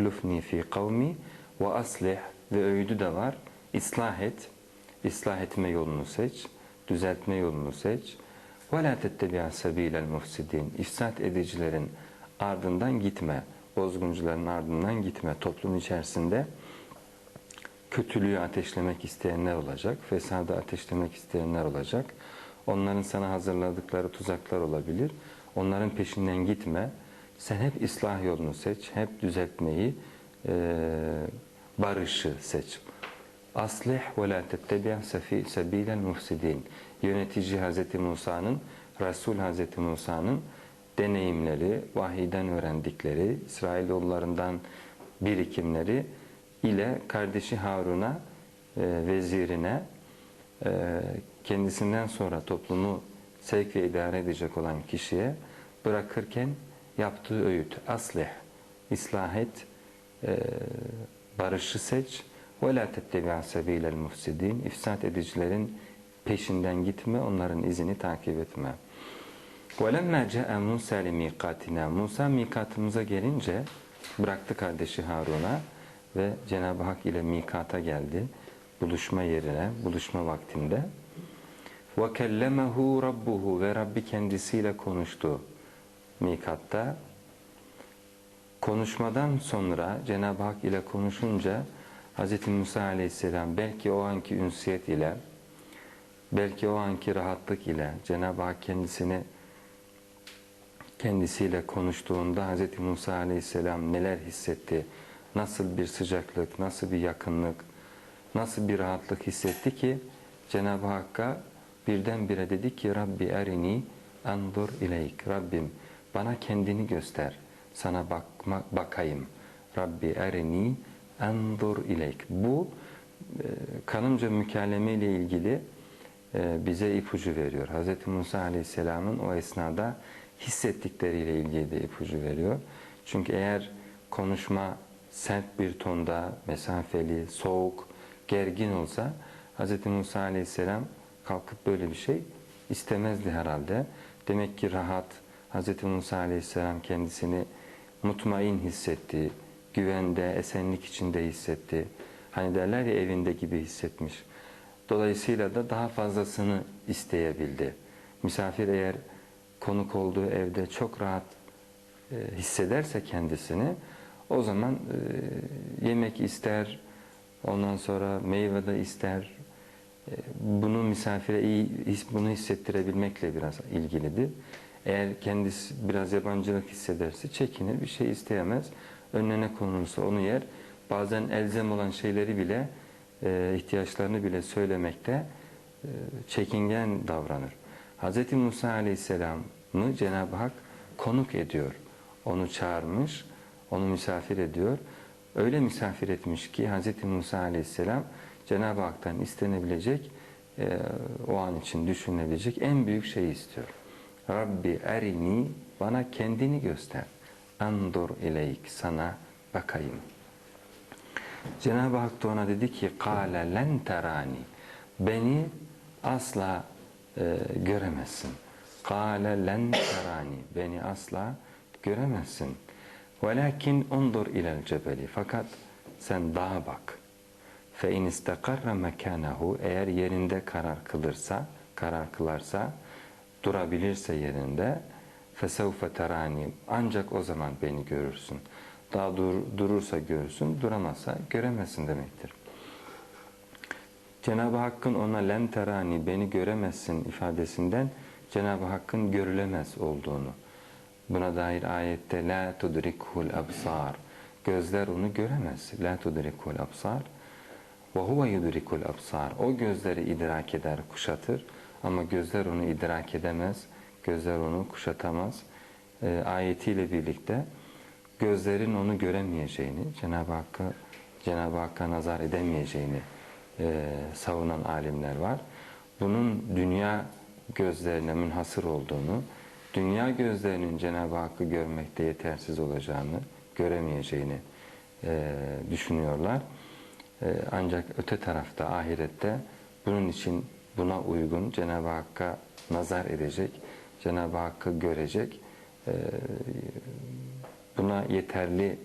vahlufni fi kavmi ve aslih ve öğüdü de var. İslah et. İslah etme yolunu seç. Düzeltme yolunu seç. Ve la tettebi'a sebilel. İfsat edicilerin ardından gitme. Bozguncuların ardından gitme. Toplum içerisinde kötülüğü ateşlemek isteyenler olacak. Fesadı ateşlemek isteyenler olacak. Onların sana hazırladıkları tuzaklar olabilir. Onların peşinden gitme. Sen hep ıslah yolunu seç. Hep düzeltmeyi, e, barışı seç. Aslih ve la tettebi' sebilel mufsidin. Yönetici Hz. Musa'nın, Resul Hz. Musa'nın deneyimleri, vahiden öğrendikleri, İsrailoğullarından birikimleri ile kardeşi Harun'a, e, vezirine, e, kendisinden sonra toplumu sevk ve idare edecek olan kişiye bırakırken yaptığı öğüt, aslih, ıslah et, e, barışı seç, ve la tettebi'a sebilel mufsidin, ifsat edicilerin peşinden gitme, onların izini takip etme. وَلَمَّا جَاءَ مُوسَى لِمِيقَاتِنَا Musa mikatımıza gelince bıraktı kardeşi Harun'a ve Cenab-ı Hak ile mikata geldi. Buluşma yerine, buluşma vaktinde. وَكَلَّمَهُ رَبُّهُ Ve Rabbi kendisiyle konuştu mikatta. Konuşmadan sonra Cenab-ı Hak ile konuşunca Hz. Musa aleyhisselam belki o anki ünsiyet ile belki o anki rahatlık ile Cenab-ı Hak kendisini kendisiyle konuştuğunda Hz. Musa aleyhisselam neler hissetti, nasıl bir sıcaklık, nasıl bir yakınlık, nasıl bir rahatlık hissetti ki Cenab-ı Hakk'a birdenbire dedi ki Rabbi erini andur ileyk. Rabbim bana kendini göster, sana bakma, bakayım. Rabbi erini endur ileyk. Bu e, kanımca ile ilgili e, bize ipucu veriyor. Hz. Musa Aleyhisselam'ın o esnada hissettikleriyle ilgili de ipucu veriyor. Çünkü eğer konuşma sert bir tonda, mesafeli, soğuk, gergin olsa Hz. Musa Aleyhisselam kalkıp böyle bir şey istemezdi herhalde. Demek ki rahat, Hz. Musa Aleyhisselam kendisini mutmain hissetti, güvende, esenlik içinde hissetti. Hani derler ya evinde gibi hissetmiş. Dolayısıyla da daha fazlasını isteyebildi. Misafir eğer konuk olduğu evde çok rahat e, hissederse kendisini o zaman e, yemek ister, ondan sonra meyve de ister. E, bunu misafire iyi bunu hissettirebilmekle biraz ilgilidir. Eğer kendisi biraz yabancılık hissederse çekinir, bir şey isteyemez. Önüne konulursa onu yer. Bazen elzem olan şeyleri bile, e, ihtiyaçlarını bile söylemekte e, çekingen davranır. Hz. Musa Aleyhisselam'ı Cenab-ı Hak konuk ediyor. Onu çağırmış, onu misafir ediyor. Öyle misafir etmiş ki Hz. Musa Aleyhisselam Cenab-ı Hak'tan istenebilecek, e, o an için düşünülebilecek en büyük şeyi istiyor. Rabbi erini bana kendini göster. Andur ileyk sana bakayım. Cenab-ı Hak da ona dedi ki kâle len terani beni asla e, göremezsin. Kâle len terani beni asla göremezsin. Velakin undur ilel cebeli fakat sen dağa bak. Fe in istakarra mekanahu eğer yerinde karar kılırsa, karar kılarsa, durabilirse yerinde fesevfe terani ancak o zaman beni görürsün. Daha dur, durursa görürsün, duramazsa göremezsin demektir. Cenab-ı Hakk'ın ona lem terani beni göremezsin ifadesinden Cenab-ı Hakk'ın görülemez olduğunu. Buna dair ayette la tudrikul absar. Gözler onu göremez. La tudrikul absar. Ve huve yudrikul absar. O gözleri idrak eder, kuşatır ama gözler onu idrak edemez. Gözler onu kuşatamaz. E, ayetiyle birlikte gözlerin onu göremeyeceğini, Cenab-ı Hakk'a Cenab-ı Hakk'a nazar edemeyeceğini e, savunan alimler var. Bunun dünya gözlerine münhasır olduğunu, dünya gözlerinin Cenab-ı Hakk'ı görmekte yetersiz olacağını, göremeyeceğini e, düşünüyorlar. E, ancak öte tarafta ahirette bunun için buna uygun Cenab-ı Hakk'a nazar edecek, Cenab-ı Hakk'ı görecek, e, buna yeterli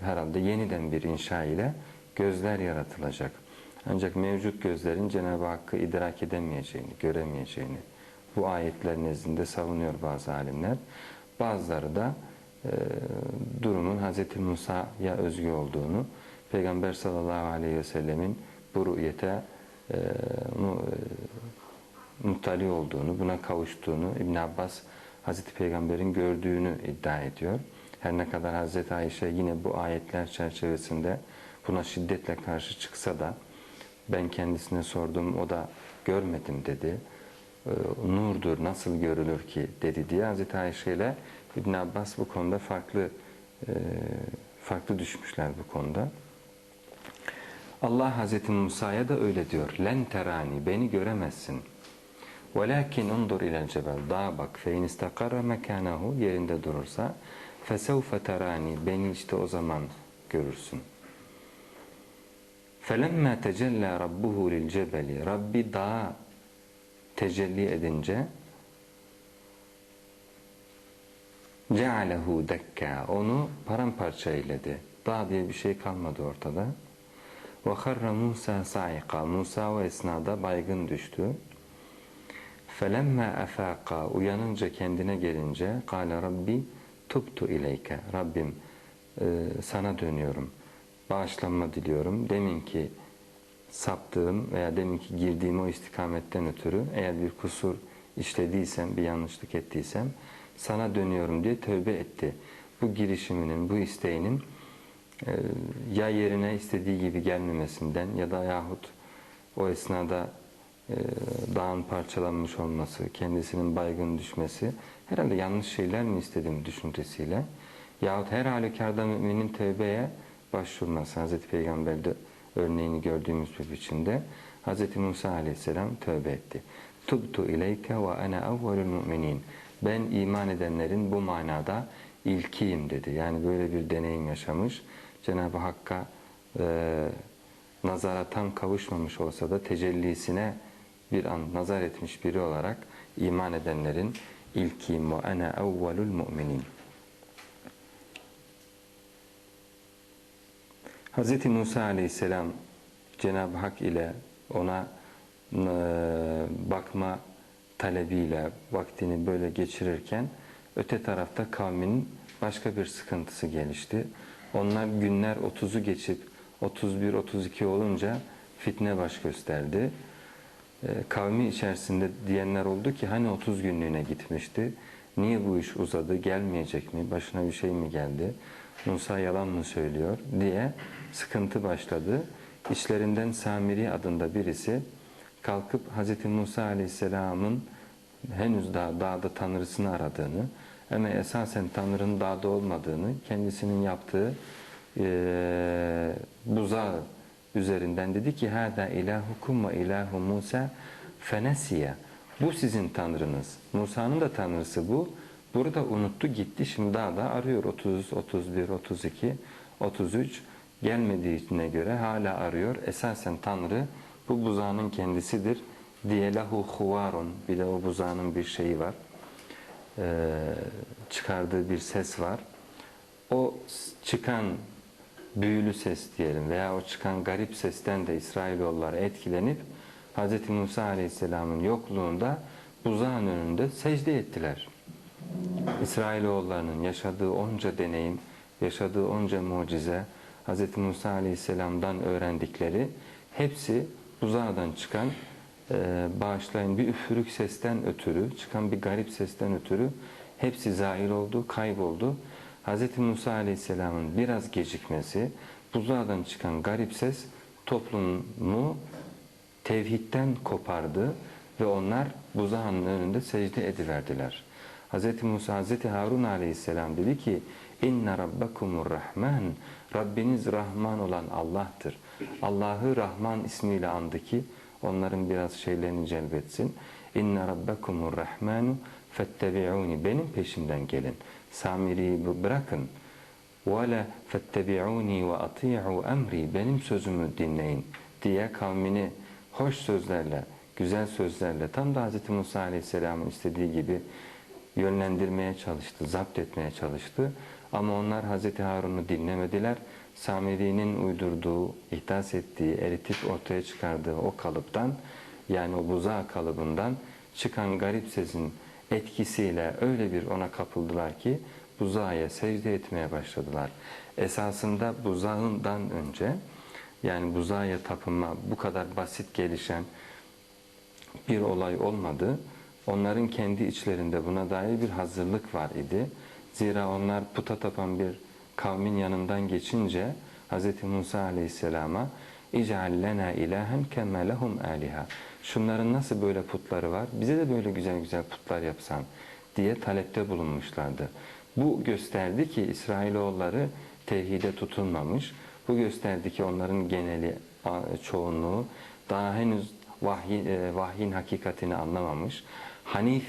herhalde yeniden bir inşa ile gözler yaratılacak. Ancak mevcut gözlerin Cenab-ı Hakk'ı idrak edemeyeceğini, göremeyeceğini bu ayetler nezdinde savunuyor bazı alimler. Bazıları da e, durumun Hz. Musa'ya özgü olduğunu, Peygamber sallallahu aleyhi ve sellemin bu rüyete muttali olduğunu, buna kavuştuğunu İbn Abbas Hazreti Peygamber'in gördüğünü iddia ediyor. Her ne kadar Hazreti Ayşe yine bu ayetler çerçevesinde buna şiddetle karşı çıksa da ben kendisine sordum, o da görmedim dedi. Ee, Nurdur, nasıl görülür ki dedi diye Hazreti Ayşe ile İbn Abbas bu konuda farklı e, farklı düşmüşler bu konuda. Allah Hazreti Musa'ya da öyle diyor. Len terani, beni göremezsin. Velakin undur ilel cebel. Dağa bak. Fe in istakarra mekanahu yerinde durursa fesevfe terani. Beni işte o zaman görürsün. Felemma tecella rabbuhu lil cebeli. Rabbi dağa tecelli edince cealehu dekka. Onu paramparça eyledi. Dağ diye bir şey kalmadı ortada. Harra Musa saika. Musa o esnada baygın düştü. Felemma afaka uyanınca kendine gelince kâle Rabbi tubtu ileyke. Rabbim e, sana dönüyorum. Bağışlanma diliyorum. Deminki saptığım veya deminki girdiğim o istikametten ötürü eğer bir kusur işlediysem, bir yanlışlık ettiysem sana dönüyorum diye tövbe etti. Bu girişiminin, bu isteğinin ya yerine istediği gibi gelmemesinden ya da yahut o esnada e, dağın parçalanmış olması, kendisinin baygın düşmesi herhalde yanlış şeyler mi istedim düşüncesiyle yahut her halükarda müminin tövbeye başvurması Hz. Peygamber'de örneğini gördüğümüz bir biçimde Hz. Musa aleyhisselam tövbe etti. Tubtu ileyke ve ana evvelül müminin. Ben iman edenlerin bu manada ilkiyim dedi. Yani böyle bir deneyim yaşamış. Cenab-ı Hakk'a e, nazara tam kavuşmamış olsa da tecellisine bir an nazar etmiş biri olarak iman edenlerin ilkiyim ve ana evvelül müminin. Hz. Musa aleyhisselam Cenab-ı Hak ile ona e, bakma talebiyle vaktini böyle geçirirken öte tarafta kavminin başka bir sıkıntısı gelişti. Onlar günler 30'u geçip 31-32 olunca fitne baş gösterdi. E, kavmi içerisinde diyenler oldu ki hani 30 günlüğüne gitmişti. Niye bu iş uzadı? Gelmeyecek mi? Başına bir şey mi geldi? Musa yalan mı söylüyor? diye sıkıntı başladı. İçlerinden Samiri adında birisi kalkıp Hz. Musa Aleyhisselam'ın henüz daha dağda tanrısını aradığını ama esasen tanrının dağda olmadığını kendisinin yaptığı e, buzağı üzerinden dedi ki hâdâ ilâhukum ve ilâhu Musa fenesiye bu sizin tanrınız. Musa'nın da tanrısı bu. Burada unuttu gitti. Şimdi daha da arıyor. 30, 31, 32, 33 gelmediğine göre hala arıyor. Esasen Tanrı bu buzağının kendisidir. Diye lahu huvarun. Bir de o buzağının bir şeyi var. Ee, çıkardığı bir ses var. O çıkan büyülü ses diyelim veya o çıkan garip sesten de İsrailoğullar etkilenip Hz. Musa Aleyhisselam'ın yokluğunda buzağın önünde secde ettiler. İsrailoğullarının yaşadığı onca deneyim, yaşadığı onca mucize, Hz. Musa Aleyhisselam'dan öğrendikleri hepsi buzağdan çıkan e, bağışlayın bir üfürük sesten ötürü, çıkan bir garip sesten ötürü hepsi zahir oldu, kayboldu. Hz. Musa Aleyhisselam'ın biraz gecikmesi, buzağdan çıkan garip ses toplumu tevhidden kopardı ve onlar buzağının önünde secde ediverdiler. Hz. Musa, Hz. Harun aleyhisselam dedi ki İnne rabbakumur rahman Rabbiniz Rahman olan Allah'tır. Allah'ı Rahman ismiyle andı ki Onların biraz şeylerini celbetsin. İnne rabbekumur rahmanu fettebi'uni. Benim peşimden gelin. Samiri'yi bırakın. Ve la fettebi'uni ve ati'u emri. Benim sözümü dinleyin diye kavmini hoş sözlerle, güzel sözlerle tam da Hz. Musa Aleyhisselam'ın istediği gibi yönlendirmeye çalıştı, zapt etmeye çalıştı. Ama onlar Hz. Harun'u dinlemediler Samiri'nin uydurduğu, ihdas ettiği, eritip ortaya çıkardığı o kalıptan yani o buzağı kalıbından çıkan garip sesin etkisiyle öyle bir ona kapıldılar ki buzağa secde etmeye başladılar. Esasında buzağından önce yani buzağa tapınma bu kadar basit gelişen bir olay olmadı. Onların kendi içlerinde buna dair bir hazırlık var idi. Zira onlar puta tapan bir kavmin yanından geçince Hz. Musa aleyhisselama İc'al lena ilahen kemme lehum aliha. Şunların nasıl böyle putları var? Bize de böyle güzel güzel putlar yapsan diye talepte bulunmuşlardı. Bu gösterdi ki İsrailoğulları tevhide tutulmamış. Bu gösterdi ki onların geneli çoğunluğu daha henüz vahyin, e, vahyin hakikatini anlamamış. Hanif,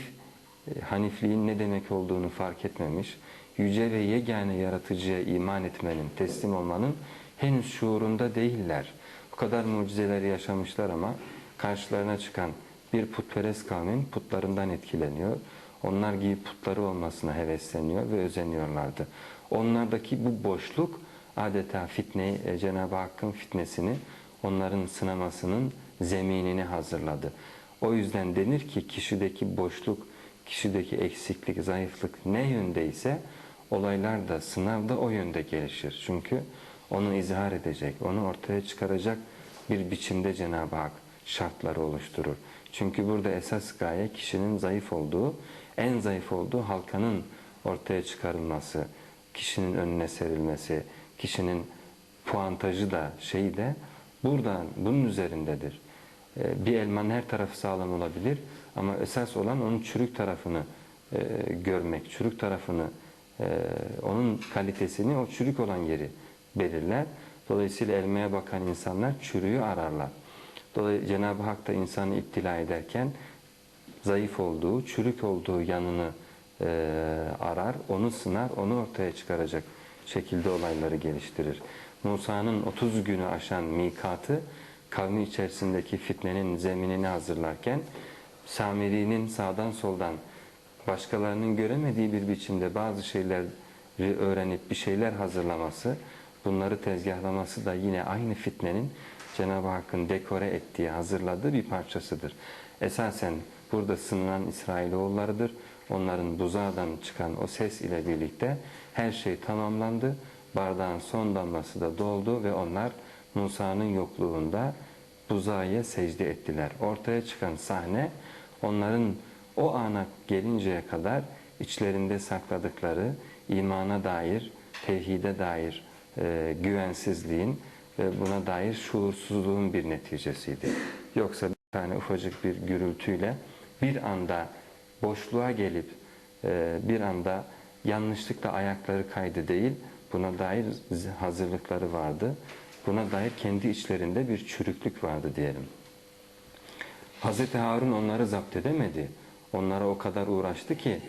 e, hanifliğin ne demek olduğunu fark etmemiş. Yüce ve yegane yaratıcıya iman etmenin, teslim olmanın henüz şuurunda değiller. Bu kadar mucizeleri yaşamışlar ama karşılarına çıkan bir putperest kavmin putlarından etkileniyor. Onlar gibi putları olmasına hevesleniyor ve özeniyorlardı. Onlardaki bu boşluk adeta fitne, e, Cenab-ı Hakk'ın fitnesini, onların sınamasının zeminini hazırladı. O yüzden denir ki kişideki boşluk, kişideki eksiklik, zayıflık ne yöndeyse olaylar da sınav da o yönde gelişir. Çünkü onu izhar edecek, onu ortaya çıkaracak bir biçimde Cenab-ı Hak şartları oluşturur. Çünkü burada esas gaye kişinin zayıf olduğu, en zayıf olduğu halkanın ortaya çıkarılması, kişinin önüne serilmesi, kişinin puantajı da şeyi de buradan bunun üzerindedir. Ee, bir elmanın her tarafı sağlam olabilir ama esas olan onun çürük tarafını e, görmek, çürük tarafını, e, onun kalitesini o çürük olan yeri belirler. Dolayısıyla elmaya bakan insanlar çürüğü ararlar. Dolayısıyla Cenab-ı Hak da insanı iptila ederken zayıf olduğu, çürük olduğu yanını e, arar, onu sınar, onu ortaya çıkaracak şekilde olayları geliştirir. Musa'nın 30 günü aşan mikatı kavmi içerisindeki fitnenin zeminini hazırlarken Samiri'nin sağdan soldan başkalarının göremediği bir biçimde bazı şeyleri öğrenip bir şeyler hazırlaması, bunları tezgahlaması da yine aynı fitnenin Cenab-ı Hakk'ın dekore ettiği, hazırladığı bir parçasıdır. Esasen burada sınınan İsrailoğullarıdır. Onların buzağdan çıkan o ses ile birlikte her şey tamamlandı. Bardağın son damlası da doldu ve onlar Musa'nın yokluğunda buzağa secde ettiler. Ortaya çıkan sahne onların o ana gelinceye kadar içlerinde sakladıkları imana dair, tevhide dair e, güvensizliğin ve buna dair şuursuzluğun bir neticesiydi. Yoksa bir tane ufacık bir gürültüyle bir anda boşluğa gelip e, bir anda yanlışlıkla ayakları kaydı değil, buna dair hazırlıkları vardı. Buna dair kendi içlerinde bir çürüklük vardı diyelim. Hz. Harun onları zapt edemedi. Onlara o kadar uğraştı ki